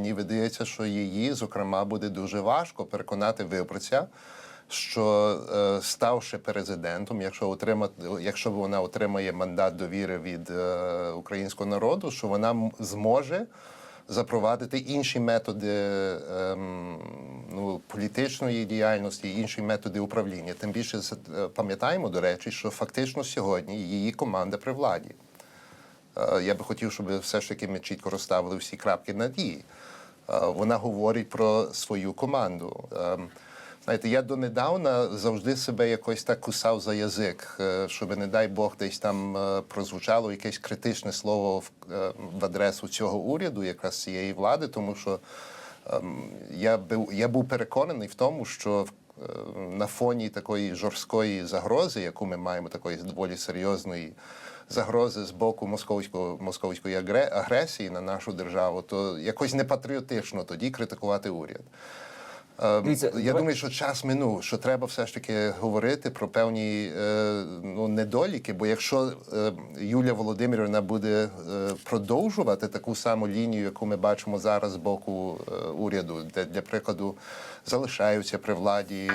мені видається, що її, зокрема, буде дуже важко переконати виборця. Що е, ставши президентом, якщо отримати, якщо вона отримає мандат довіри від е, українського народу, що вона зможе запровадити інші методи ем, ну, політичної діяльності, інші методи управління. Тим більше е, пам'ятаємо, до речі, що фактично сьогодні її команда при владі. Е, Я би хотів, щоб все ж таки ми чітко розставили всі крапки над «і». Е, Вона говорить про свою команду. Ем, Знаєте, я донедавна завжди себе якось так кусав за язик, е, щоб, не дай Бог, десь там е, прозвучало якесь критичне слово в, е, адресу цього уряду, якраз цієї влади, тому що ем, я, був, я був переконаний в тому, що е, на фоні такої жорсткої загрози, яку ми маємо, такої доволі серйозної загрози з боку московського московської агре- агресії на нашу державу, то якось непатріотично тоді критикувати уряд. Е, Дивіться, Я думаю, що час минув, що треба все ж таки говорити про певні е, ну, недоліки. Бо якщо е, Юлія Володимирівна буде продовжувати таку саму лінію, яку ми бачимо зараз з боку уряду, де для прикладу залишаються при владі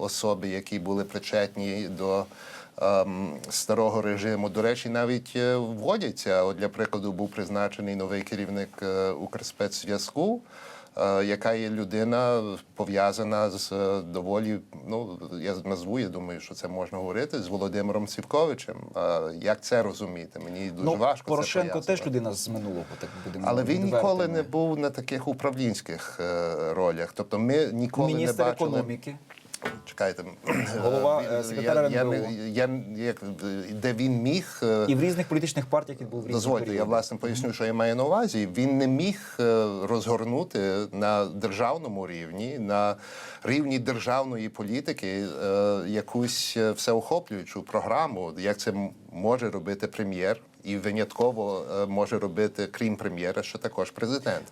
особи, які були причетні до. Ем, Старого режиму, до речі, навіть е, вводяться. От для прикладу був призначений новий керівник е, Укрспецзв'язку, е, яка є людина пов'язана з доволі, ну я назву, я думаю, що це можна говорити з Володимиром Цівковичем. Як це розуміти? Мені дуже Ну, важко. Порошенко це теж людина з минулого, так будемо Але він ніколи не був на таких управлінських ролях. Тобто ми ніколи міністр не бачили. економіки. Чекайте, Голова, Він- е, секретар я, я, я, як, де він міг е, І в різних політичних партіях він був в різні Дозвольте, я власне поясню, що я маю на увазі. Він не міг е, розгорнути на державному рівні, на рівні державної політики е, якусь е, всеохоплюючу програму, як це може робити прем'єр, і винятково е, може робити, крім прем'єра, що також президент.